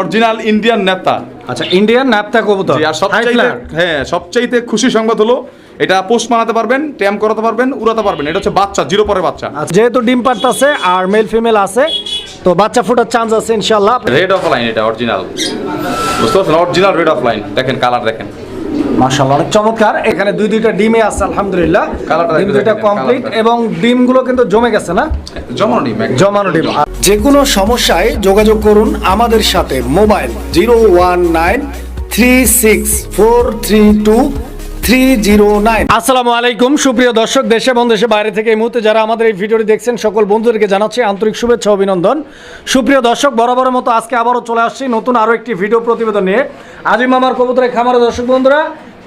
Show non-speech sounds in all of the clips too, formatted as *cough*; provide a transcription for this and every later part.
Original Indian নেতা। আচ্ছা Indian কবুতর আর সবচাইতে হ্যাঁ সবচাইতে খুশি সংবাদ হলো এটা পোস্ট বানাতে পারবেন ট্যাম করাতে পারবেন উড়াতে পারবেন। এটা হচ্ছে বাচ্চা জিরো পরে বাচ্চা। আচ্ছা, যেহেতু ডিম পারতাছে আর মেল ফিমেল আছে তো বাচ্চা ফুটার চান্স আছে ইনশাল্লাহ রেড অফ লাইন এটা অরিজিনাল বুঝতে পারছেন? অরিজিনাল রেড অফ লাইন দেখেন কালার দেখেন। মাশাআল্লাহ অনেক চমৎকার। এখানে দুই দুইটা ডিমে আছে আলহামদুলিল্লাহ। ডিম দুইটা কমপ্লিট। এবং ডিমগুলো কিন্তু জমে গেছে না? জমানো একদম। জমানো ডিম। যে কোনো সমস্যায় যোগাযোগ করুন আমাদের সাথে mobile zero one nine three six four three two আসসালামু আলাইকুম সুপ্রিয় দর্শক দেশে এবং দেশে বাইরে থেকে এই মুহূর্তে যারা আমাদের এই ভিডিওটি দেখছেন সকল বন্ধুদেরকে জানাচ্ছি আন্তরিক শুভেচ্ছা অভিনন্দন। সুপ্রিয় দর্শক বরাবরের মতো আজকে আবারও চলে আসছি নতুন আরও একটি ভিডিও প্রতিবেদন নিয়ে। আজিম মামার কবুতরের খামার দর্শক বন্ধুরা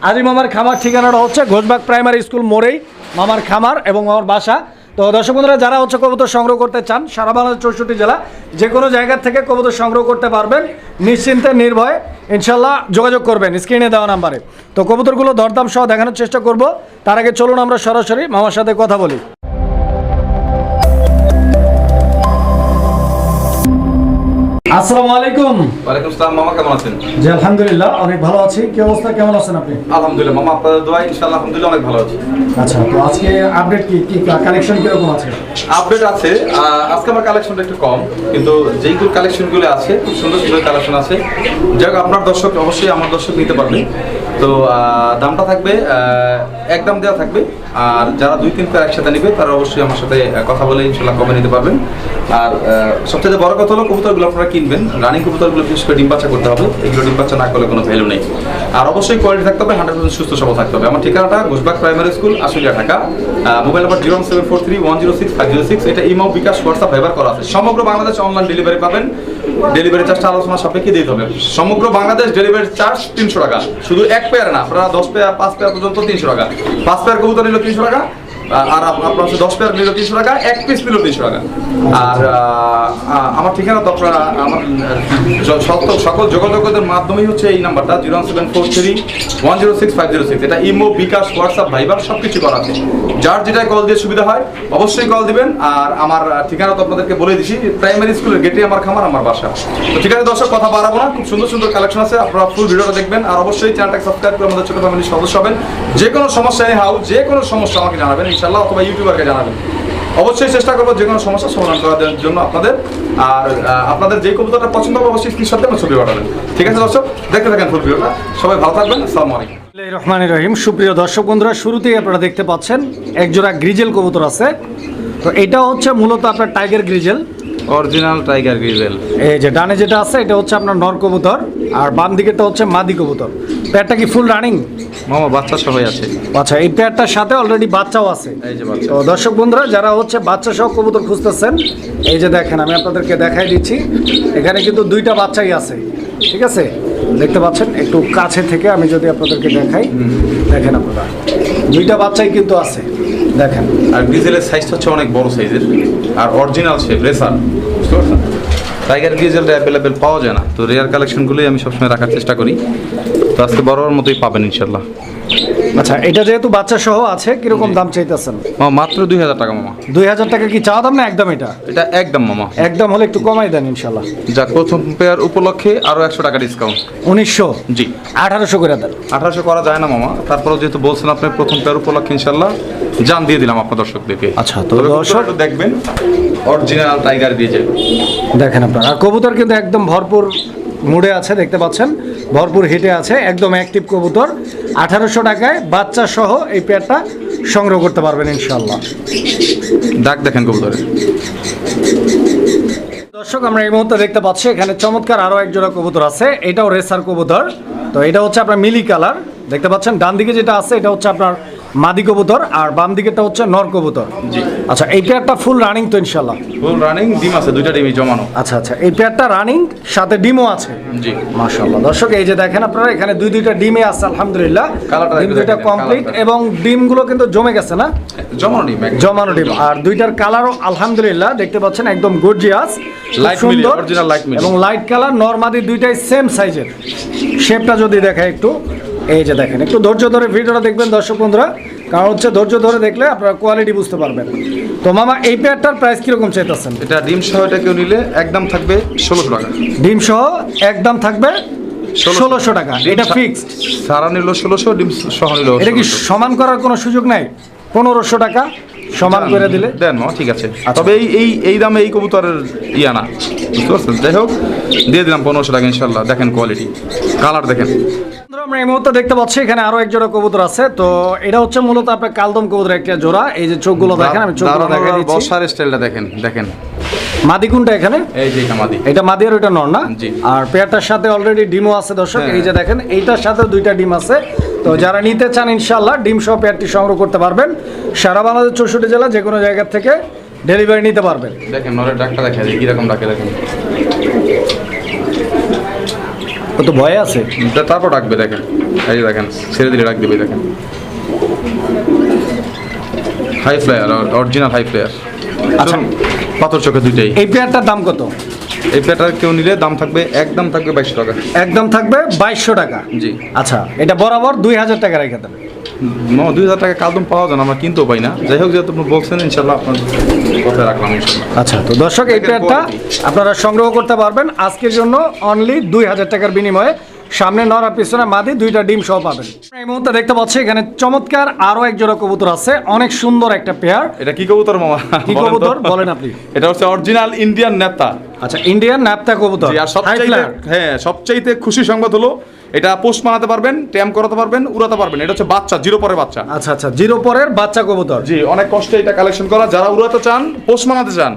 আজিম মামার খামার ঠিকানাটা হচ্ছে ঘোষবাগ প্রাইমারি স্কুল মোড়েই, মামার খামার এবং মামার বাসা। তো দর্শক বন্ধুরা, যারা হচ্ছে কবুতর সংগ্রহ করতে চান, সারা বাংলাদেশ চৌষট্টি জেলা, যে কোনো জায়গা থেকে কবুতর সংগ্রহ করতে পারবেন, নিশ্চিন্তে নির্ভয়ে ইনশাল্লাহ যোগাযোগ করবেন স্ক্রিনে দেওয়া নাম্বারে। তো কবুতরগুলো দরদাম সহ দেখানোর চেষ্টা করব। তার আগে চলুন আমরা সরাসরি মামার সাথে কথা বলি। আসসালামু আলাইকুম। ওয়ালাইকুম আসসালাম মামা কেমন আছেন? জি আলহামদুলিল্লাহ অনেক ভালো আছি। কি অবস্থা? কেমন আছেন আপনি? আলহামদুলিল্লাহ মামা আপনাদের দোয়া ইনশাআল্লাহ আলহামদুলিল্লাহ অনেক ভালো আছি। আচ্ছা তো আজকে আপডেট কি? কি কালেকশন কীরকম আছে? আপডেট আছে আজকে আমার কালেকশনটা একটু কম কিন্তু যেইগুলো কালেকশনগুলো আছে খুব সুন্দর সুন্দর কালেকশন আছে। যাই হোক আপনার দর্শক অবশ্যই আমার দর্শক নিতে পারবে। তো দামটা থাকবে একদম দেওয়া থাকবে। আর যারা দুই, তিন পেয়ার একসাথে নেবে, তারা অবশ্যই আমার সাথে কথা বলে ইনশাল্লাহ কমে নিতে পারবেন। আর সবচেয়ে বড় কথা হলো কবুতরগুলো আপনারা কিনবেন। রানিং কবুতরগুলো বিশেষ করে ডিম বাচ্চা করতে হবে। এগুলো ডিম বাচ্চা না করলে কোনো ভ্যালু নেই। আর অবশ্যই কোয়ালিটি থাকতে হবে হান্ড্রেড পার্সেন্ট সুস্থ সবল থাকতে হবে। আমার ঠিকানাটা Ghoshbag primary school Ashulia, Dhaka. Mobile number zero seven four three one zero six five zero six এটা ইমাও বিকাশ, হোয়াটসঅ্যাপ ব্যবহার করা আছে। সমগ্র বাংলাদেশ অনলাইন ডেলিভারি পাবেন। ডেলিভারি চার্জটা আলোচনা সাপেক্ষে দিতে হবে। সমগ্র বাংলাদেশ ডেলিভারি চার্জ তিনশো টাকা। শুধু এক পেয়ার না, আপনারা দশ পেয়ার পাঁচ পেয়ার পর্যন্ত তিনশো টাকা। পাঁচ পেয়ার কবুতর নিল তিনশো টাকা আর আপ- আপনার হচ্ছে দশ পেয়ার নিল তিনশো টাকা, এক পিস নিল তিনশো টাকা। আর আমার ঠিকানা তো আপনারা আমার য- সকল- যোগাযোগের মাধ্যমেই হচ্ছে এই নাম্বারটা, zero seven four three one zero six five zero six. এটা ইমো, বিকাশ, হোয়াটসঅ্যাপ, ভাইবার সব কিছু করা আছে। যার যেটাই কল দিয়ে সুবিধা হয়, অবশ্যই কল দিবেন। আর আমার ঠিকানা তো আপনাদেরকে বলে দিছি প্রাইমারি স্কুলের গেটে আমার খামার, আমার বাসা। তো ঠিক আছে দর্শক, কথা বাড়াবো না, খুব সুন্দর সুন্দর কালেকশন আছে, আপনারা ফুল ভিডিওটা দেখবেন। আর অবশ্যই চ্যানেলটাকে সাবস্ক্রাইব করে আমাদের ছোট ফ্যামিলির সদস্য হবেন। যে কোনো সমস্যা নেই হাউ যে কোনো সমস্যা আমাকে জানাবেন ইনশাল্লাহ অথবা ইউটিউবারকে জানাবেন। অবশ্যই চেষ্টা করব যে কোনো সমস্যা সমাধান করার জন্য আপনাদের। আর আপনাদের যে কবুতরটা পছন্দ হবে অবশ্যই স্ক্রিনশট দিয়ে আমার ছবি পাঠাবেন। ঠিক আছে দর্শক? দেখতে থাকেন ফুল ভিডিওটা। সবাই ভালো থাকবেন। আসসালামু আলাইকুম। রহমান রহিম। সুপ্রিয় দর্শক বন্ধুরা শুরুতেই আপনারা দেখতে পাচ্ছেন একজোড়া গ্রিজেল কবুতর আছে। তো এটা হচ্ছে মূলত আপনার tiger grizzle original tiger grizzle এই যে ডানে যেটা আছে এটা হচ্ছে আপনার নর কবুতর। আর বাম দিকেটা হচ্ছে মাদি কবুতর। পেয়ারটা কি ফুল রানিং মামা বাচ্চা সবাই আছে। আচ্ছা এই পেয়ারটার সাথে অলরেডি বাচ্চাও আছে। এই যে বাচ্চা। তো দর্শক বন্ধুরা যারা হচ্ছে বাচ্চা সহ কবুতর খুঁজতেছেন এই যে দেখেন আমি আপনাদেরকে দেখাই দিচ্ছি। এখানে কিন্তু দুইটা বাচ্চাই আছে ঠিক আছে? দেখতে পাচ্ছেন একটু কাছে থেকে আমি যদি আপনাদেরকে দেখাই। দেখেন আপনারা দুইটা বাচ্চাই কিন্তু আছে। দেখেন। আর গ্রিজেলের সাইজটা হচ্ছে অনেক বড় সাইজের আর অরিজিনাল শেপ রেসার। বুঝতে পারছেন? টাইগার গিজেলটা অ্যাভেলেবেল পাওয়া যায় না। তো রেয়ার কালেকশনগুলোই আমি সবসময় রাখার চেষ্টা করি। তো আজকে বড়র মতোই পাবেন ইনশাল্লাহ আচ্ছা এটা যেহেতু বাচ্চা সহ আছে কীরকম দাম চাইতেছেন? মামা মাত্র দুই হাজার টাকা মামা। দুই হাজার টাকা কি চাওয়া দাম না একদম এটা? এটা একদম মামা। একদম হলে একটু কমাই দেন ইনশাল্লাহ যাক প্রথম পেয়ার উপলক্ষে আরও একশো টাকা ডিসকাউন্ট উনিশশো? জি। আঠারোশো করে দেন। আঠারোশো করা যায় না মামা। তারপরেও যেহেতু বলছেন আপনি প্রথম পেয়ার উপলক্ষে ইনশাল্লাহ জান দিয়ে দিলাম আপনার দর্শকদেরকে। আচ্ছা, তো দর্শক- দেখবেন অরিজিনাল টাইগার গ্রিজেল দেখেন আপনারা আর কবুতর কিন্তু একদম ভরপুর মুডে আছে দেখতে পাচ্ছেন। ভরপুর হিটে আছে একদম অ্যাক্টিভ কবুতর। আঠারোশো টাকায় বাচ্চা সহ এই পেয়ারটা সংগ্রহ করতে পারবেন ইনশাল্লাহ ডাক দেখেন কবুতর। দর্শক আমরা এই মুহূর্তে দেখতে পাচ্ছি এখানে চমৎকার আরও একজোড়া কবুতর আছে এটাও রেসার কবুতর। তো এটা হচ্ছে আপনার মিলি কালার। দেখতে পাচ্ছেন ডান দিকে যেটা আছে এটা হচ্ছে আপনার মাদি কবুতর আর বাম দিকেটা হচ্ছে নর কবুতর। জি। আচ্ছা এই পেয়ারটা ফুল রানিং তো ইনশাল্লাহ ফুল রানিং ডিম আছে দুইটা ডিমই জমানো। আচ্ছা আচ্ছা এই পেয়ারটা রানিং সাথে ডিমও আছে? জি। মাশাআল্লাহ। দর্শক এই যে দেখেন আপনারা এখানে দুই দুইটা ডিমে আছে আলহামদুলিল্লাহ। কালারটা ডিম দুইটা কমপ্লিট। এবং ডিমগুলো কিন্তু জমে গেছে না? জমানো ডিম জমানো ডিম। আর দুইটার কালারও আলহামদুলিল্লাহ দেখতে পাচ্ছেন একদম গর্জিয়াস মিলিয়ে, original light মিলিয়ে। এবং লাইট কালার নরমাদি দুইটাই সেম সাইজের শেপটা যদি দেখায় একটু। এই যে দেখেন একটু ধৈর্য ধরে ভিডিওটা দেখবেন দর্শক বন্ধুরা। কারণ হচ্ছে ধৈর্য ধরে দেখলে আপনারা কোয়ালিটি বুঝতে পারবেন। তো মামা এই পেয়ারটার প্রাইস কীরকম চাইতেছেন? এটা ডিম সহ এটা কেউ নিলে একদম থাকবে ষোলোশো টাকা। ডিম সহ একদম থাকবে 1600 ষোলোশো টাকা। এটা ফিক্সড সারা নিল ষোলোশো ডিম সহ নিল এটা কি সমান করার কোনো সুযোগ নাই? পনেরোশো টাকা সমান করে দিলে। দেন ঠিক আছে। আচ্ছা। তবে এই এই এই দামে এই কবুতরের ইয়া না বুঝতে পারছেন? যাই হোক দিয়ে দিলাম পনেরোশো টাকা ইনশাল্লাহ। দেখেন কোয়ালিটি কালার দেখেন। আমরা এই মুহূর্তে দেখতে পাচ্ছি এখানে আরও এক জোড়া কবুতর আছে। তো এটা হচ্ছে মূলত আপনার কালদম কবুতর একটা জোড়া। এই যে চোখগুলো দেখেন আমি চোখগুলো দিচ্ছি। বসার স্টাইলটা দেখেন দেখেন। মাদি কোনটা এখানে? এই যে কামাদি এটা মাদি আর ওইটা নর না? আর পেয়ারটার সাথে অলরেডি ডিমও আছে দর্শক হ্যাঁ। এই যে দেখেন এইটার সাথে দুইটা ডিম আছে। তো যারা নিতে চান ইনশাল্লাহ ডিম সহ পেয়ারটি সংগ্রহ করতে পারবেন। সারা বাংলাদেশ চৌষট্টি জেলা যে কোনো জায়গা থেকে ডেলিভারি নিতে পারবেন। দেখেন নরের ডাকটা দেখা যায় কীরকম ডাকে দেখেন। ও তো ভয়ে আছে? তারপর ডাকবে দেখেন। এই দেখেন ছেড়ে দিলে ডাক দেবে দেখেন। High flyer original high flyer আচ্ছা। পাথর চোখে দুইটাই। এই পেয়ারটার দাম কত? এই প্যাটার কেউ নিলে দাম থাকবে একদম থাকবে বাইশশো টাকা। একদম থাকবে বাইশশো টাকা? জি। আচ্ছা এটা বরাবর দুই হাজার টাকা রেখে দেবেন দুই হাজার টাকা কালদম পাওয়া যায় না আমরা কিনতেও পাই না। যাই হোক যেহেতু আপনি বলছেন ইনশাল্লাহ আপনার রাখলাম আচ্ছা তো দর্শক এই আপনারা সংগ্রহ করতে পারবেন আজকের জন্য অনলি দুই হাজার টাকার বিনিময়ে। সামনে নর পিছনে মাদি দুইটা ডিম সহ পাবেন। এই মুহূর্তে দেখতে পাচ্ছি এখানে চমৎকার আরও এক জোড়া কবুতর আছে অনেক সুন্দর একটা পেয়ার এটা কি কবুতর মামা? কি কবুতর? বলেন আপনি। এটা হচ্ছে অরিজিনাল ইন্ডিয়ান নেতা আচ্ছা ইন্ডিয়ান ন্যাপটা কবুতর। আর সবচাইতে হ্যাঁ সবচাইতে খুশি সংবাদ হলো এটা পোস্ট বানাতে পারবেন ট্যাম করাতে পারবেন উড়াতে পারবেন। এটা হচ্ছে বাচ্চা জিরো পরের বাচ্চা। আচ্ছা আচ্ছা জিরো পরের বাচ্চা কবুতর। জি অনেক কষ্টে এটা কালেকশন করা। যারা উড়াতে চান পোস্ট বানাতে চান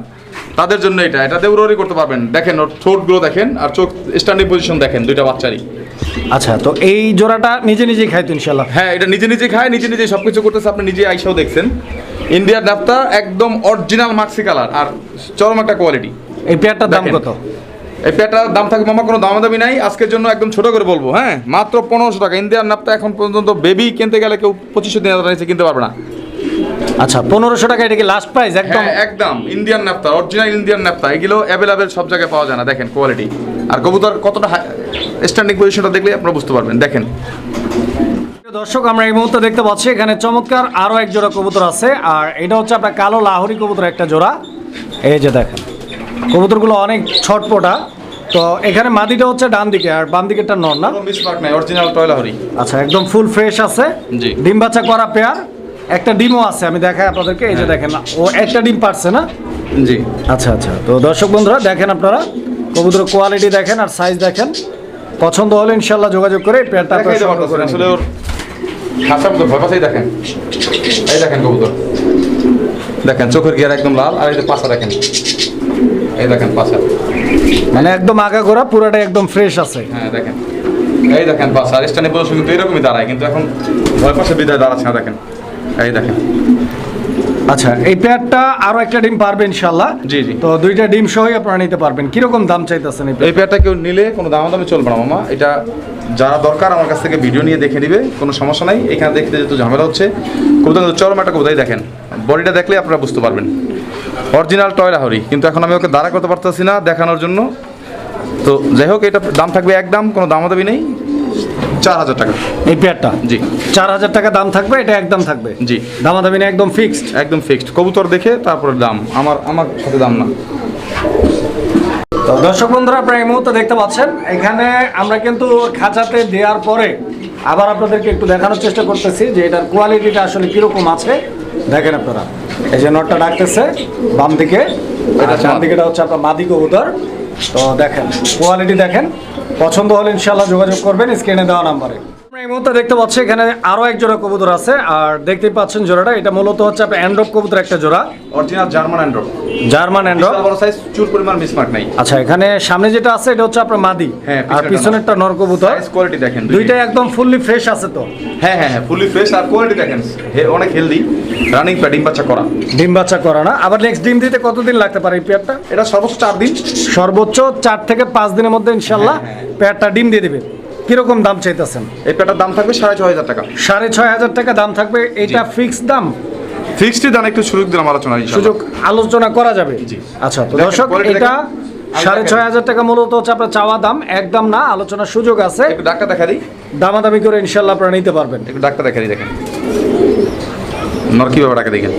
তাদের জন্য এটা। এটা দিয়ে উড়ারি করতে পারবেন। দেখেন ওর ঠোঁটগুলো দেখেন আর চোখ স্ট্যান্ডিং পজিশন দেখেন দুইটা বাচ্চারই। আচ্ছা তো এই জোড়াটা নিজে নিজেই খাইতো ইনশাল্লাহ হ্যাঁ এটা নিজে নিজে খায় নিজে নিজে সবকিছু করতেছে। আপনি নিজে আইসাও দেখছেন। ইন্ডিয়ার ডাবটা একদম অরিজিনাল মাক্সি কালার আর চরম একটা কোয়ালিটি এই পেয়ারটার দাম কত? এই পেয়ারটার দাম থাকবে মামা কোনো দামাদামি নাই। আজকের জন্য একদম ছোট করে বলব হ্যাঁ? মাত্র পনেরোশো টাকা। ইন্ডিয়ার নাপটা এখন পর্যন্ত বেবি কিনতে গেলে কেউ পঁচিশশো তিন হাজার নিচে কিনতে পারবে না। আচ্ছা পনেরোশো টাকা এটা কি লাস্ট প্রাইস একদম হ্যাঁ একদম ইন্ডিয়ান ন্যাপটা অরিজিনাল ইন্ডিয়ান ন্যাপটা এগুলো অ্যাভেলেবেল সব জায়গায় পাওয়া যায় না দেখেন কোয়ালিটি আর কবুতর কতটা স্ট্যান্ডিং পজিশনটা দেখলে আপনারা বুঝতে পারবেন দেখেন। দর্শক আমরা এই মুহূর্তে দেখতে পাচ্ছি এখানে চমৎকার আরও এক জোড়া কবুতর আছে। আর এটা হচ্ছে আপনার কালো লাহোরি কবুতর একটা জোড়া। এই যে দেখেন। কবুতরগুলো অনেক ছটপটা। তো এখানে মাদিটা হচ্ছে ডান দিকে আর বাম দিকেরটা নর না? মিসমার্ক নাই অরিজিনাল টয়লাহরি আচ্ছা একদম ফুল ফ্রেশ আছে। জি। ডিম বাচ্চা করা পেয়ার একটা ডিমও আছে আমি দেখাই আপনাদেরকে এই যে হ্যাঁ। দেখেন ও একটা ডিম পারছে না? জি। আচ্ছা আচ্ছা তো দর্শক বন্ধুরা দেখেন আপনারা কবুতরের কোয়ালিটি দেখেন আর সাইজ দেখেন। পছন্দ হলে ইনশাল্লাহ যোগাযোগ করে পেয়ারটা আসলে ওর খাঁচা মতো ভয় পাশেই দেখেন। এই দেখেন কবুতর। দেখেন চোখের গিয়ার একদম লাল আর এই যে পাশা দেখেন। এই দেখেন পাশা। মানে একদম আগা গোড়া পুরোটা একদম ফ্রেশ আছে। হ্যাঁ দেখেন। এই দেখেন পাশা আর স্ট্যান্ডে পজিশন কিন্তু এরকমই দাঁড়ায় কিন্তু এখন ভয় পাশে বিদায় দাঁড়াচ্ছে না দেখেন। এই দেখেন। আচ্ছা এই পেয়ারটা আরও একটা ডিম পারবে ইনশাল্লাহ জি, জি। তো দুইটা ডিম সহই আপনারা নিতে পারবেন। কীরকম দাম চাইতেছেন এই পেয়ারটা? কেউ নিলে কোনো দামাদামি চলবে না মামা। এটা যারা দরকার আমার কাছ থেকে ভিডিও নিয়ে দেখে নিবে কোনো সমস্যা নাই। এখানে দেখতে যেহেতু ঝামেলা হচ্ছে কবুতর কিন্তু চরম একটা কোথায় দেখেন। বডিটা দেখলে আপনারা বুঝতে পারবেন। অরিজিনাল টয়লা হরি কিন্তু এখন আমি ওকে দাঁড়া করতে পারতেছি না দেখানোর জন্য। তো যাই হোক এটা দাম থাকবে একদম কোনো দামাদামি নেই। চার হাজার টাকা। এই পেয়ারটা? জি। চার হাজার টাকা দাম থাকবে এটা একদম থাকবে? জি। দামাদামি না একদম ফিক্সড একদম ফিক্সড কবুতর দেখে তারপরে দাম। আমার আমার সাথে দাম না। তো দর্শক বন্ধুরা আপনারা এই মুহূর্তে দেখতে পাচ্ছেন এখানে আমরা কিন্তু খাঁচাতে দেওয়ার পরে আবার আপনাদেরকে একটু দেখানোর চেষ্টা করতেছি যে এটার কোয়ালিটিটা আসলে কীরকম আছে। দেখেন আপনারা। এই যে নটটা ডাকতেছে বাম দিকে। এটা আচ্ছা। ডান দিকেটা হচ্ছে আপনার মাদি কবুতর। তো দেখেন কোয়ালিটি দেখেন। পছন্দ হলে ইনশাল্লাহ যোগাযোগ করবেন স্ক্রিনে দেওয়া নাম্বারে। এই মুহূর্তে দেখতে পাচ্ছি এখানে আরও এক জোড়া কবুতর আছে। আর দেখতেই পাচ্ছেন জোড়াটা এটা মূলত হচ্ছে আপনার অ্যান্ড্রপ কবুতর একটা জোড়া। অরিজিনাল জার্মান অ্যান্ড্রয়েড জার্মান অ্যান্ড্রপ বড় সাইজ চুর পরিমাণ মিসমার্ক নাই। আচ্ছা এখানে সামনে যেটা আছে এটা হচ্ছে আপনার মাদি। হ্যাঁ, আর পিছনেরটা নর। কবুতর। সাইজ কোয়ালিটি দেখেন দুইটাই একদম ফুললি ফ্রেশ আছে তো। হ্যাঁ হ্যাঁ হ্যাঁ ফুলি ফ্রেশ আর কোয়ালিটি দেখেন। হে- অনেক হেলদি রানিং প্যাড ডিম বাচ্চা করা। ডিম বাচ্চা করা না। আবার নেক্সট ডিম দিতে কতদিন লাগতে পারে এই পেয়ারটা? এটা সর্বোচ্চ চার দিন। সর্বোচ্চ চার থেকে পাঁচ দিনের মধ্যে ইনশাল্লাহ হ্যাঁ, পেয়ারটা ডিম দিয়ে দিবে। কীরকম দাম চাইতেছেন? এই প্যাডটার দাম থাকবে সাড়ে ছয় হাজার টাকা। সাড়ে ছয় হাজার টাকা দাম থাকবে এটা ফিক্সড দাম? ফিক্সড দাম একটু সুযোগ দিলাম আলোচনা সুযোগ আলোচনা করা যাবে? জি। আচ্ছা তো দর্শক এটা সাড়ে। ছয় হাজার টাকা মূলত হচ্ছে আপনার চাওয়া দাম একদম না আলোচনার সুযোগ আছে। একটু ডাক্তার দেখা দিই। দামাদামি করে ইনশাল্লাহ আপনারা নিতে পারবেন। একটু ডাক্তার দেখা দিই দেখেন। নর কীভাবে ডাকা দেখেন।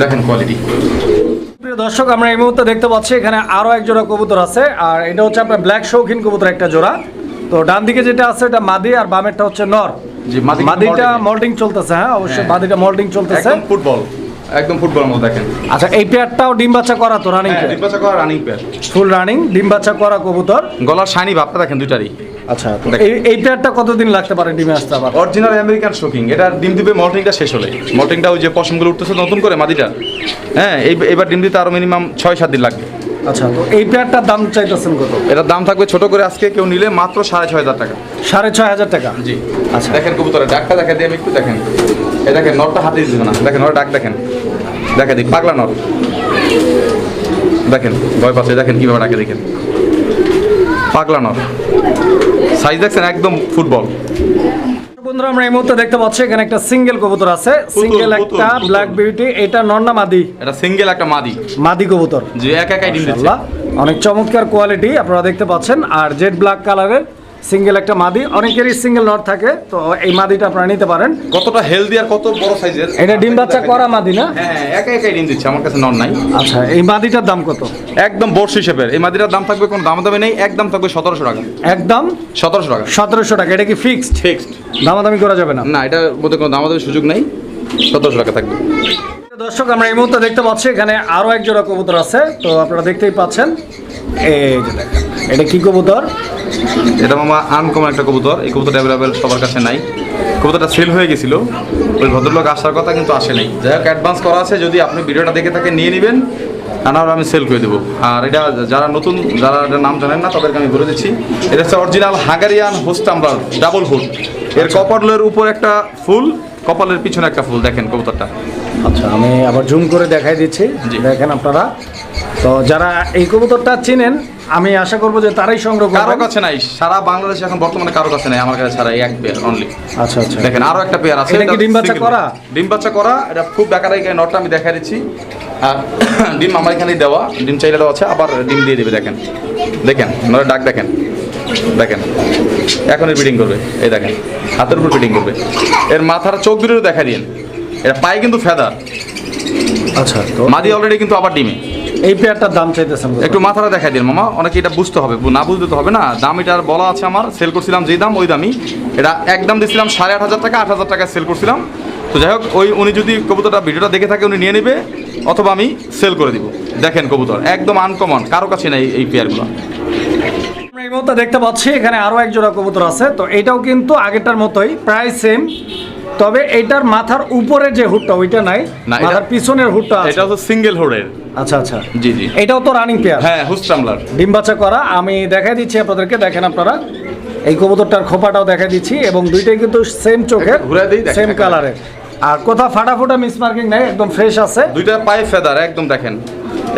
দেখেন কোয়ালিটি প্রিয় দর্শক আমরা এই মুহূর্তে দেখতে পাচ্ছি এখানে আরও এক জোড়া কবুতর আছে আর এটা হচ্ছে আপনার ব্ল্যাক শৌখিন কবুতর একটা জোড়া। তো ডান দিকে যেটা আছে এটা মাদি আর বামেরটা হচ্ছে নর। মাদিটা। মল্টিং চলতেছে হ্যাঁ অবশ্যই হ্যাঁ। মাদিটা মল্টিং চলতেছে। একদম ফুটবল একদম ফুটবলের মতো দেখেন। আচ্ছা এই পেয়ারটাও ডিম বাচ্চা করা তো রানিং হ্যাঁ ডিব্বাচা করা রানিং পেয়ার। ফুল রানিং ডিম বাচ্চা করা কবুতর। গলার শাইনি ভাবটা দেখেন দুইটারই। আচ্ছা তো দেখেন। এই এই পেয়ারটা কতদিন লাগতে পারে ডিমে আসতে আবার? অরিজিনাল আমেরিকান শোকিং। এটা ডিম দিবে মল্টিংটা শেষ হলে। মল্টিংটা ওই যে পশমগুলো উঠতেছে নতুন করে মাদিটা হ্যাঁ এই এবার ডিম দিতে আরও মিনিমাম ছয় সাত দিন লাগবে। আচ্ছা তো এই পেয়ারটার দাম চাইতেছেন কত? এটার দাম থাকবে ছোট করে আজকে কেউ নিলে মাত্র সাড়ে ছয় হাজার টাকা। সাড়ে ছয় হাজার টাকা? জি। আচ্ছা। আচ্ছা দেখেন কবুতরের ডাকটা দেখা দিয়ে আমি একটু দেখেন। এই দেখেন নরটা হাতে দিবে না। দেখেন নর ডাক দেখেন। দেখা দিই পাগলা নর। দেখেন ভয় পাচ্ছে দেখেন কীভাবে ডাকে দেখেন। পাগলা নর সাইজ দেখছেন একদম ফুটবল। বন্ধুরা আমরা এই মুহূর্তে দেখতে পাচ্ছি এখানে একটা সিঙ্গেল কবুতর আছে। সিঙ্গেল একটা ব্ল্যাক বিউটি এটা নন্না মাদি। এটা সিঙ্গেল একটা মাদি। মাদি কবুতর। যে এক একাই ডিম দিচ্ছে। অনেক চমৎকার কোয়ালিটি আপনারা দেখতে পাচ্ছেন। আর জেড ব্ল্যাক কালারের সিঙ্গেল একটা মাদি অনেকেরই সিঙ্গেল নট থাকে তো এই মাদিটা আপনারা নিতে পারেন। কতটা হেলদি আর কত বড় সাইজের এটা ডিম বাচ্চা করা মাদি না? হ্যাঁ হ্যাঁ, একা একাই ডিম দিচ্ছে আমার কাছে নন নাই। আচ্ছা এই মাদিটার দাম কত? একদম বর্ষ হিসেবে এই মাদিটার দাম থাকবে কোনো দাম দামে নেই একদম থাকবে সতেরোশো টাকা। একদম? সতেরোশো টাকা। সতেরোশো টাকা এটা কি ফিক্সড ফিক্সড দামাদামি করা যাবে না? না এটার মধ্যে কোনো দামাদামের সুযোগ নেই। সতেরোশো টাকা থাকবে। দর্শক আমরা এই মুহূর্তে দেখতে পাচ্ছি এখানে আরও এক জোড়া কবুতর আছে। তো আপনারা দেখতেই পাচ্ছেন এই যে দেখেন এটা কি কবুতর? এটা মামা আনকমন একটা কবুতর এই কবুতরটা অ্যাভেলেবেল সবার কাছে নাই। কবুতরটা সেল হয়ে গেছিল ওই ভদ্রলোক আসার কথা কিন্তু আসে নাই। যাই হোক অ্যাডভান্স করা আছে যদি আপনি ভিডিওটা দেখে থাকেন নিয়ে নেবেন হলে আমি সেল করে দেবো। আর এটা যারা নতুন যারা এটার নাম জানেন না তাদেরকে আমি বলে দিচ্ছি এটা হচ্ছে অরিজিনাল হাঙ্গারিয়ান হোস্টাম্বার ডাবল ফুল এর কপালের উপর একটা ফুল কপালের পিছনে একটা ফুল দেখেন কবুতরটা। আচ্ছা আমি আবার জুম করে দেখাই দিচ্ছি। দেখেন আপনারা। তো যারা এই কবুতরটা চিনেন আমি আশা করব যে তারাই সংগ্রহ কারও কাছে নাই সারা বাংলাদেশে এখন বর্তমানে কারও কাছে নাই আমার কাছে ছাড়া এক পেয়ার অনলি আচ্ছা আচ্ছা। দেখেন আরও একটা পেয়ার আছে এটা কি ডিম বাচ্চা করা? ডিম বাচ্চা করা এটা খুব বেকার এখানে নটটা আমি দেখাই দিচ্ছি। আর *coughs* ডিম আমার এখানেই দেওয়া ডিম চাইলে দেওয়া আছে আবার ডিম দিয়ে দেবে দেখেন। দেখেন নরে ডাক দেখেন। দেখেন এখনই ফিটিং করবে এই দেখেন হাতের উপর ফিটিং করবে। এর মাথার চোখ দুটো দেখা দিন এটা পায়ে কিন্তু ফেদার। আচ্ছা তো মাদি অলরেডি কিন্তু আবার ডিমে। এই পেয়ারটার দাম চাইতেছেন একটু মাথাটা দেখা দিন মামা অনেকে এটা বুঝতে হবে না বুঝতে তো হবে না। দাম এটার বলা আছে আমার সেল করছিলাম যেই দাম ওই দামই। এটা একদম দিছিলাম সাড়ে আট হাজার টাকা আট হাজার টাকা সেল করছিলাম। তো যাই হোক ওই উনি যদি কবুতরটা ভিডিওটা দেখে থাকে উনি নিয়ে নেবে অথবা আমি সেল করে দিব। দেখেন কবুতর একদম আনকমন কারও কাছে নেই এই পেয়ারগুলো। আমরা এই মুহূর্তে দেখতে পাচ্ছি এখানে আরও এক জোড়া কবুতর আছে। তো এটাও কিন্তু আগেরটার মতোই প্রায় সেম তবে এটার মাথার উপরে যে হুডটা ওইটা নাই। মাথার পিছনের হুডটা আছে। এটা হচ্ছে সিঙ্গেল হোডের আচ্ছা আচ্ছা। জি জি। এটাও তো রানিং পেয়ার হ্যাঁ হুস্টামলার ডিম বাচ্চা করা আমি দেখাই দিচ্ছি আপনাদেরকে দেখেন আপনারা। এই কবুতরটার খোপাটাও দেখাই দিচ্ছি এবং দুইটাই কিন্তু সেম চোখের সেম। কালারের আর কোথাও ফাটা ফোটা মিস মার্কিং নাই একদম ফ্রেশ আছে। দুইটা পায়ে ফেদার একদম দেখেন।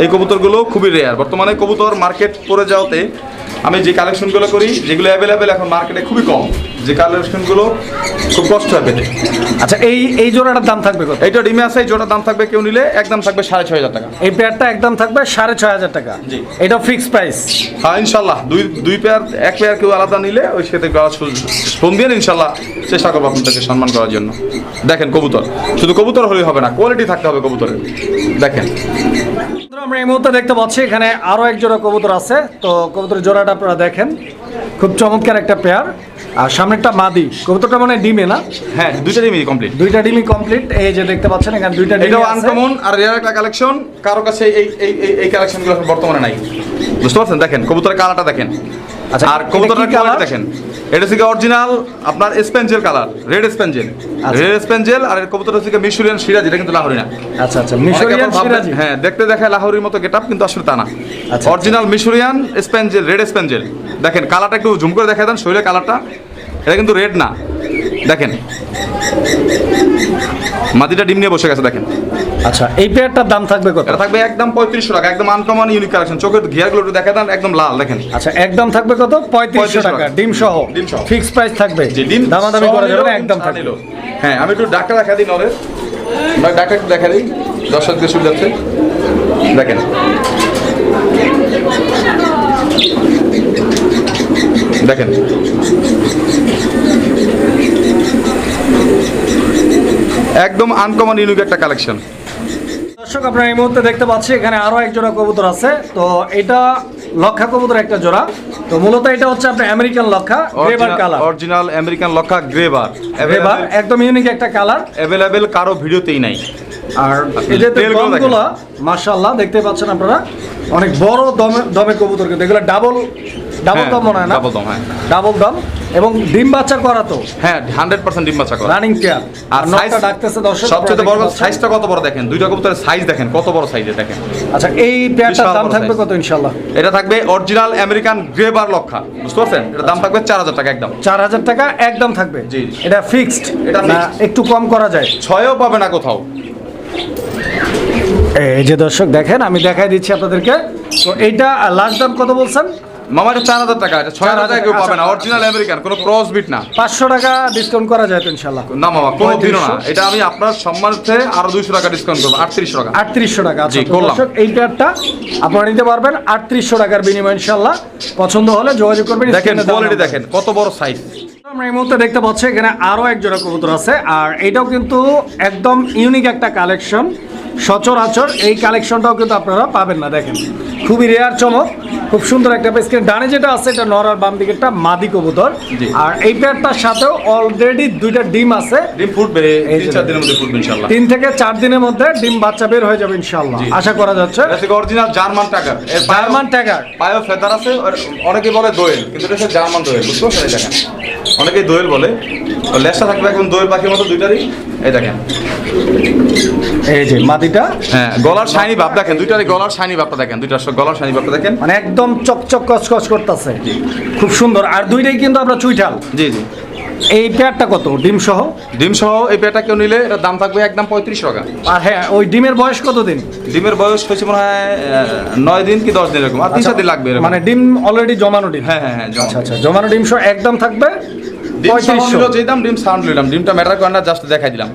এই কবুতরগুলো খুবই রেয়ার বর্তমানে কবুতর মার্কেট পরে যাওয়াতে আমি যে কালেকশনগুলো করি, যেগুলো অ্যাভেলেবেল এখন মার্কেটে খুবই কম। যে কালেকশনগুলো খুব কষ্ট হবে। আচ্ছা এই এই জোড়াটার দাম থাকবে কত? এইটা ডিমে আছে এই জোড়ার দাম থাকবে কেউ নিলে একদম থাকবে সাড়ে ছয় হাজার টাকা। এই পেয়ারটা একদম থাকবে সাড়ে ছয় হাজার টাকা। জি। এটা ফিক্স প্রাইস হ্যাঁ ইনশাল্লাহ। দুই দুই পেয়ার এক পেয়ার কেউ আলাদা নিলে ওই সাথে ফোন দিয়ে ইনশাল্লাহ চেষ্টা করব আপনাদেরকে সম্মান করার জন্য। দেখেন কবুতর। শুধু কবুতর হলেই হবে না কোয়ালিটি থাকতে হবে কবুতরের। দেখেন। আমরা এই মুহূর্তে দেখতে পাচ্ছি এখানে আরও এক জোড়া কবুতর আছে। তো কবুতরের জোড়াটা আপনারা দেখেন। খুব চমৎকার একটা পেয়ার আর সামনেরটা মাদি। কবুতরটা মানে ডিমে না? হ্যাঁ দুইটা ডিমই কমপ্লিট দুইটা ডিমই কমপ্লিট এই যে দেখতে পাচ্ছেন এখানে দুইটা ডিমই এটাও আনকমন আর রেয়ার একটা কালেকশন কারও কাছে এই এই এই কালেকশনগুলো বর্তমানে নাই। বুঝতে পারছেন? দেখেন কবুতরের কালারটা দেখেন। আর কবুতরটা কি কালার দেখেন। এটা হচ্ছে অরিজিনাল আপনার স্পেঞ্জেল কালার রেড স্পেঞ্জেল আচ্ছা। রেড স্পেঞ্জেল আর কবুতরটা থেকে মিশুরিয়ান সিরাজ এটা কিন্তু লাহোরি না। আচ্ছা আচ্ছা মিশরিয়ান সিরাজি হ্যাঁ দেখতে দেখায় লাহোরির মতো গেটআপ কিন্তু আসলে তা না। আচ্ছা। অরিজিনাল মিশুরিয়ান স্পেঞ্জেল রেড স্পেঞ্জেল দেখেন কালারটা একটু জুম করে দেখা দেন শরীরের কালারটা এটা কিন্তু রেড না। দেখেন। মাটিটা ডিম নিয়ে বসে গেছে দেখেন। আচ্ছা এই পেয়ারটার দাম থাকবে কত? এটা থাকবে একদম পঁয়ত্রিশশো টাকা একদম আনকমন ইউনিক কালেকশন চোখের ঘিয়ারগুলো একটু দেখা দেন একদম লাল দেখেন। আচ্ছা একদম থাকবে কত? পঁয়ত্রিশশো 35 টাকা। ডিম সহ। ডিম সহ। ফিক্স প্রাইস থাকবে। যে ডিম দামাদামি করা যাবে একদম থাকবে। হ্যাঁ আমি একটু ডাক্তার দেখা দিই ভাই ডাক্তার একটু দেখা দিই দর্শকদের সুবিধার্থে। দেখেন। দেখেন। একদম আনকমন ইউনিক একটা কালেকশন দর্শক আপনারা এই মুহূর্তে দেখতে পাচ্ছি এখানে আরও এক জোড়া কবুতর আছে। তো এটা লক্ষা কবুতর একটা জোড়া। তো মূলত এটা হচ্ছে আপনার আমেরিকান লক্ষা গ্রেভার কালার অরিজিনাল আমেরিকান লক্ষা গ্রেভার গ্রেভার একদম ইউনিক একটা কালার অ্যাভেলেবেল কারও ভিডিওতেই নাই। আর এই যে। দমগুলো মাশাআল্লাহ দেখতে পাচ্ছেন আপনারা? অনেক বড় দমে দমে কবুতর কিন্তু এগুলো ডাবল ডাবল হ্যাঁ, দম মনে হয় না? double দম, হ্যাঁ। ডাবল দম। এবং ডিম বাচ্চা করা তো? হ্যাঁ হান্ড্রেড পার্সেন্ট ডিম বাচ্চা করা। রানিং পেয়ার আর আর সাইজ ডাকতেছে দর্শক সবচেয়ে বড় সাইজটা কত বড় দেখেন? দুইটা কবুতরের সাইজ দেখেন কত বড় সাইজে দেখেন। আচ্ছা এই পেয়ারটার দাম থাকবে কত ইনশাআল্লাহ? এটা থাকবে অরিজিনাল আমেরিকান গ্রেবার লক্ষা বুঝতে পারছেন? এটা দাম থাকবে চার হাজার টাকা একদম। চার হাজার টাকা একদম থাকবে। জি। এটা ফিক্সড এটা এটা fixed। একটু কম করা যায়? ছয়ও পাবে না কোথাও। এই যে দর্শক দেখেন আমি দেখাই দিচ্ছি আপনাদেরকে। তো এইটা লাস্ট দাম কত বলছেন? মামা এটা চার হাজার টাকা এটা ছয় হাজার টাকা কেউ পাবে না। অরিজিনাল আমেরিকান কোনো ক্রস বিট না। পাঁচশো টাকা ডিসকাউন্ট করা যায় তো ইনশাল্লাহ না মামা কোনো দিনও না এটা আমি আপনার সম্মানার্থে আরও দুইশো টাকা ডিসকাউন্ট করব আটত্রিশশো টাকা। আটত্রিশশো টাকা আচ্ছা জি, করলাম। এই পেয়ারটা আপনারা নিতে পারবেন আটত্রিশশো টাকার বিনিময় ইনশাল্লাহ পছন্দ হলে যোগাযোগ করবেন দেখেন কোয়ালিটি দেখেন কত বড় সাইজ আমরা এই মুহূর্তে দেখতে পাচ্ছি এখানে আরও এক জোড়া কবুতর আছে আর এটাও কিন্তু একদম ইউনিক একটা কালেকশন সচরাচর এই কালেকশনটাও কিন্তু আপনারা পাবেন না দেখেন। খুবই রেয়ার চমক খুব সুন্দর একটা স্ক্রিন ডানে যেটা আছে এটা নর আর বাম দিকে একটা মাদি কবুতর। আর এই পেয়ারটার সাথেও অলরেডি দুইটা ডিম আছে। ডিম ফুটবে এই তিন চার দিনের মধ্যে ফুটবে ইনশাল্লাহ তিন থেকে চার দিনের মধ্যে ডিম বাচ্চা বের হয়ে যাবে ইনশাল্লাহ আশা করা যাচ্ছে। এটা থেকে অরিজিনাল জার্মান টাকার জার্মান ট্যাগার পায়েও ফেদার আছে অনেকে বলে দোয়েল কিন্তু এটা জার্মান দোয়েল বুঝতে পারছেন দেখেন অনেকেই দোয়েল বলে। লেসটা থাকবে একদম দোয়েল পাখির মতো দুইটারই। এই দেখেন। এই যে মাটিটা। হ্যাঁ গলার শাইনি ভাব দেখেন দুইটারই গলার শাইনি ভাবটা দেখেন দুইটার সব গলার শাইনি ভাবটা দেখেন। মানে একদম চকচক কচকচ করতেছে। খুব সুন্দর। আর দুইটাই কিন্তু আমরা চুইঠাল। জি জি। এই পেয়ারটা কত? ডিম সহ ডিম সহ এই পেটা কেউ নিলে এটার দাম থাকবে একদম পঁয়ত্রিশ টাকা। আর হ্যাঁ ওই ডিমের বয়স কত দিন? ডিমের বয়স হয়েছে মনে হয় নয় দিন কি দশ দিন এরকম। আর তিন চার দিন লাগবে মানে ডিম অলরেডি জমানো ডিম। হ্যাঁ হ্যাঁ হ্যাঁ আচ্ছা আচ্ছা জমানো ডিম সহ একদম থাকবে যে দাম ডিম সাউন্ড নিলাম। ডিমটা ম্যাটার করে না জাস্ট দেখাই দিলাম।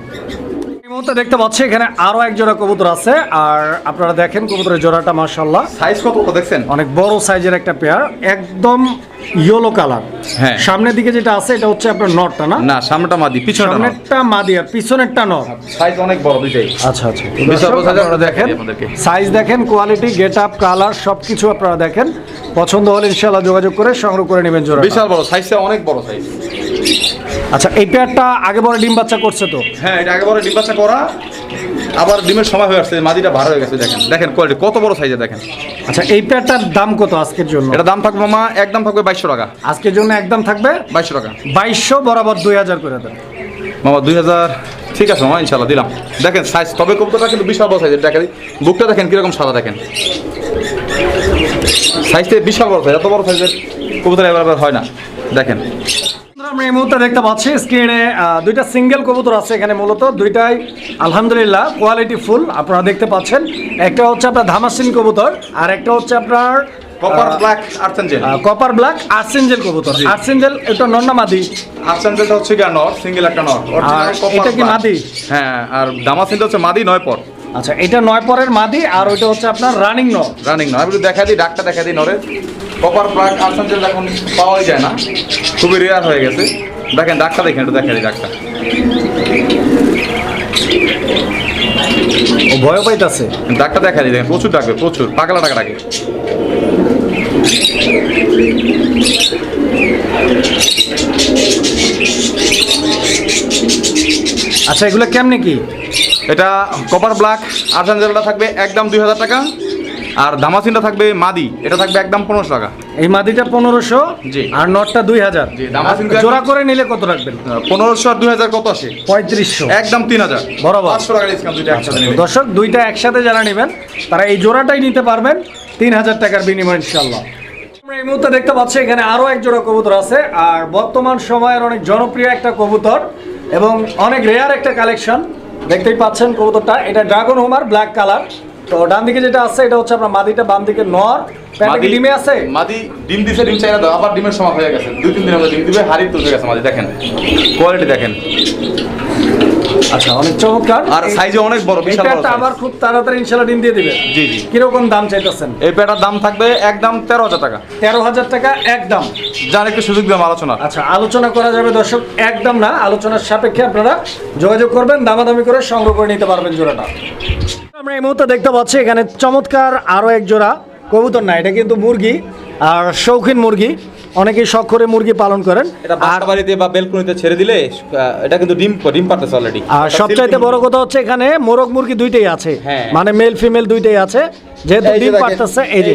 এই মুহূর্তে দেখতে পাচ্ছি এখানে আরও এক জোড়া কবুতর আছে আর আপনারা দেখেন কবুতরের জোড়াটা মাশাল্লাহ সাইজ কত দেখছেন? অনেক বড় সাইজের একটা পেয়ার একদম ইয়েলো কালার হ্যাঁ। সামনের দিকে যেটা আছে এটা হচ্ছে আপনার নটটা না? না সামনেটা মাদি পিছনেটা সামনেরটা মাদি আর পিছনেরটা নর সাইজ অনেক বড় দুইটাই। আচ্ছা আচ্ছা। আপনারা দেখেন সাইজ দেখেন কোয়ালিটি গেট আপ কালার সবকিছু আপনারা দেখেন। পছন্দ হলে ইনশাআল্লাহ যোগাযোগ করে সংগ্রহ করে নেবেন জোড়া বিশাল বড় সাইজটা অনেক বড় সাইজ আচ্ছা এই পেয়ারটা আগে বড় ডিম বাচ্চা করছে তো? হ্যাঁ এটা একেবারে ডিম বাচ্চা করা আবার ডিমের সময় হয়ে আসছে মাদিটা ভার হয়ে গেছে দেখেন দেখেন কোয়ালিটি কত বড় সাইজে দেখেন। আচ্ছা এই পেয়ারটার দাম কত আজকের জন্য? এটা দাম থাকবে মামা একদম থাকবে বাইশশো টাকা। আজকের জন্য একদম থাকবে বাইশশো টাকা। বাইশশো বরাবর দুই হাজার করে দেন। মামা দুই হাজার ঠিক আছে মামা ইনশাল্লাহ দিলাম। দেখেন সাইজ তবে কবুতরটা কিন্তু বিশাল বড় সাইজের দেখেন বুকটা দেখেন কীরকম সাদা দেখেন। সাইজটা বিশাল বড় সাইজ এত বড় সাইজের কবুতর এবার হয় না। দেখেন। আমরা এই মুহূর্তে দেখতে পাচ্ছি স্ক্রিনে দুইটা সিঙ্গেল কবুতর আছে এখানে মূলত। দুইটাই আলহামদুলিল্লাহ কোয়ালিটি ফুল আপনারা দেখতে পাচ্ছেন। একটা হচ্ছে আপনার ধামাসিন কবুতর আর একটা হচ্ছে আপনার copper black archangel copper black archangel কবুতর। আর্সেঞ্জেল এটা নন্না মাদি? আর্সেঞ্জেলটা হচ্ছে কি নট সিঙ্গেল একটা নট আর এটা কি মাদি? হ্যাঁ আর দামাসিনটা হচ্ছে মাদি নয় পর। আচ্ছা এটা নয় পরের মাদি আর ওইটা হচ্ছে আপনার রানিং ন রানিং নয় আমি একটু দেখা দিই ডাকটা দেখা দিই নরের কপার ব্ল্যাক আর্সেঞ্জেল এখন পাওয়াই যায় না খুবই রেয়ার হয়ে গেছে। দেখেন ডাকটা দেখেন একটু দেখা দিই ডাকটা। ও ভয় পাইতাছে। ডাকটা দেখা দিই দেখেন প্রচুর ডাকবে প্রচুর। পাগলা টাকা ডাকে। আচ্ছা এগুলো কেমনে কি? এটা কপার ব্ল্যাক আর্সেঞ্জেলটা থাকবে একদম দুই হাজার টাকা আর দামাসিনটা থাকবে মাদি এটা থাকবে একদম পনেরোশো টাকা। এই মাদিটা পনেরোশো জি। আর নটটা দুই হাজার। জোড়া করে নিলে কত রাখবেন? পনেরোশো আর দুই হাজার কত আসে? পঁয়ত্রিশশো। একদম তিন হাজার। বরাবর। পাঁচশো টাকা ডিসকাউন্ট দর্শক দুইটা একসাথে যারা নেবেন তারা এই জোড়াটাই নিতে পারবেন তিন হাজার টাকার বিনিময় ইনশাল্লাহ আমরা এই মুহূর্তে দেখতে পাচ্ছি এখানে আরও এক জোড়া কবুতর আছে আর বর্তমান সময়ের অনেক জনপ্রিয় একটা কবুতর এবং অনেক রেয়ার একটা কালেকশন দেখতেই পাচ্ছেন কবুতরটা। এটা ড্রাগন হোমার ব্ল্যাক কালার তো ডান দিকে যেটা আছে এটা হচ্ছে আপনার মাদিটা বাম দিকে নর। প্যান্টে ডিমে আছে? মাদি ডিম দিছে ডিম চাই না দাও। আবার ডিমের সময় হয়ে গেছে। দুই তিন দিনের মধ্যে ডিম দিবে হাড়ি তুলে গেছে মাদি। দেখেন। কোয়ালিটি দেখেন। আচ্ছা অনেক চমৎকার। আর এ অনেক বড়, বিশাল বড়। আবার খুব তাড়াতাড়ি ইনশাল্লাহ ডিম দিয়ে দিবে। জি, জি। কীরকম দাম চাইতেছেন? এই পেটার দাম থাকবে একদম তেরো হাজার টাকা। তেরো হাজার টাকা একদম। যার একটু সুযোগ দিলাম আলোচনা আচ্ছা আলোচনা করা যাবে দর্শক একদম না আলোচনার সাপেক্ষে আপনারা যোগাযোগ করবেন দামাদামি করে সংগ্রহ করে নিতে পারবেন জোড়াটা। আমরা এই মুহূর্তে দেখতে পাচ্ছি এখানে চমৎকার আরও এক জোড়া কবুতর না এটা কিন্তু মুরগি আর শৌখিন মুরগি। অনেকেই শখ করে মুরগি পালন করেন। এটা বাড়িতে বা বেলকুনিতে ছেড়ে দিলে এটা কিন্তু ডিম ডিম পারতেছে অলরেডি আর সবচাইতে বড় কথা হচ্ছে এখানে মোরগ মুরগি দুইটাই আছে। হ্যাঁ। মানে মেল ফিমেল দুইটাই আছে। যেহেতু ডিম পারতেছে এই যে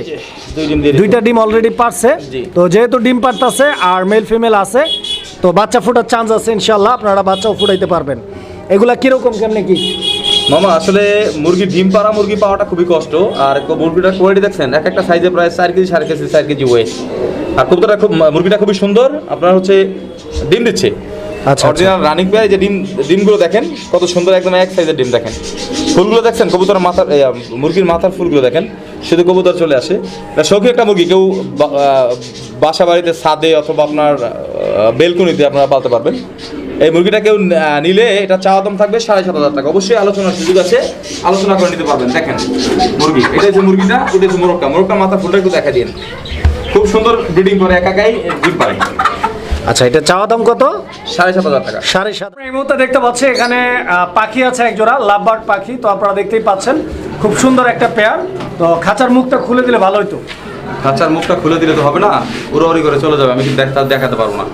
দুইটা ডিম অলরেডি পারছে। তো যেহেতু ডিম পারতেছে আর মেল ফিমেল আছে তো বাচ্চা ফোটার চান্স আছে ইনশাল্লাহ আপনারা বাচ্চাও ফুটাইতে পারবেন। এগুলা কীরকম কেমনে কি? মামা আসলে মুরগি ডিম পাড়া মুরগি পাওয়াটা খুবই কষ্ট। আর মুরগিটার কোয়ালিটি দেখছেন এক একটা সাইজে প্রায় চার কেজি সাড়ে কেজি চার কেজি ওয়েট আর কবুতরটা খুব মুরগিটা খুবই সুন্দর। আপনার হচ্ছে ডিম দিচ্ছে। আচ্ছা, অরিজিনাল রানিং পেয়ার যে ডিম ডিমগুলো দেখেন কত সুন্দর একদম এক সাইজের ডিম দেখেন। ফুলগুলো দেখছেন কবুতরের মাথার মুরগির মাথার ফুলগুলো দেখেন। শুধু কবুতর চলে আসে। শৌখিন একটা মুরগি কেউ বাসা বাড়িতে ছাদে অথবা আপনার বেলকুনিতে আপনারা পালতে পারবেন। এই মুরগিটা কেউ নিলে এটা চাওয়া দাম থাকবে সাড়ে সাত হাজার টাকা। অবশ্যই আলোচনার সুযোগ আছে। আলোচনা করে নিতে পারবেন। দেখেন মুরগি এটা হচ্ছে মুরগিটা ওটা হচ্ছে মোরগটা। মোরগটা মাথা ফুলটা একটু দেখা দিন। খুব সুন্দর ব্রিডিং করে একাকাই ডিম পারে। আচ্ছা এটা চাওয়া দাম কত? সাড়ে সাত হাজার টাকা। সাড়ে সাত এই মুহূর্তে দেখতে পাচ্ছি এখানে পাখি আছে এক জোড়া লাভবার্ড পাখি। তো আপনারা দেখতেই পাচ্ছেন খুব সুন্দর একটা পেয়ার তো খাঁচার মুখটা খুলে দিলে ভালো হতো খাঁচার মুখটা খুলে দিলে তো হবে না উড়ি করে চলে যাবে আমি কিন্তু দেখ- দেখাতে পারব না।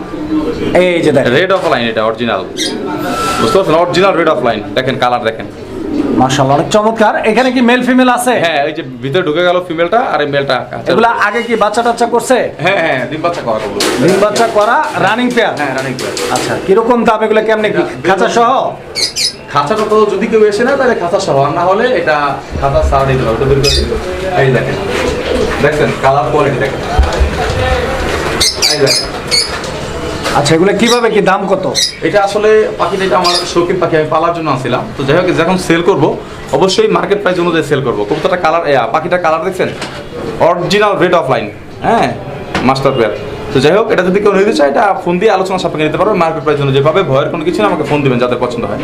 এই যে দেখেন। রেড অফ লাইন এটা অরিজিনাল বুঝতে পারছেন? অরিজিনাল রেড অফ লাইন দেখেন কালার দেখেন। মার্শাল্লাহ অনেক চমৎকার। এখানে কি মেল ফিমেল আছে? হ্যাঁ এই যে ভিতরে ঢুকে গেল ফিমেলটা আর এই মেলটা এগুলা আগে কি বাচ্চা টাচ্চা করছে? হ্যাঁ হ্যাঁ ডিম বাচ্চা করা ডিম বাচ্চা করা রানিং পেয়ার হ্যাঁ রানিং আচ্ছা কীরকম দাম এগুলো কেমনে কি? খাঁচা সহ? খাঁচাটা তো যদি কেউ এসে না তাহলে খাঁচা সহ। না হলে এটা খাঁচা সার দিতে হবে ওটা বের করে দিতে হবে। এই দেখেন। দেখছেন কালার কোয়ালিটি দেখেন। আচ্ছা এগুলো কীভাবে কি দাম কত? এটা আসলে পাখিটা এটা আমার শৌখিন পাখি আমি পালার জন্য তো যাই হোক যখন সেল করব অবশ্যই মার্কেট প্রাইস অনুযায়ী সেল করব। কবুতরটা কালার পাখিটার কালার দেখছেন? অরিজিনাল রেড অফ লাইন হ্যাঁ মাস্টার পেয়ার তো যাই হোক এটা যদি কেউ নিতে চায় এটা ফোন দিয়ে আলোচনা সাপেক্ষে নিতে পারবে। মার্কেট প্রাইস অনুযায়ী পাবে ভয়ের কোনো কিছু না আমাকে ফোন দিবেন যাদের পছন্দ হয়।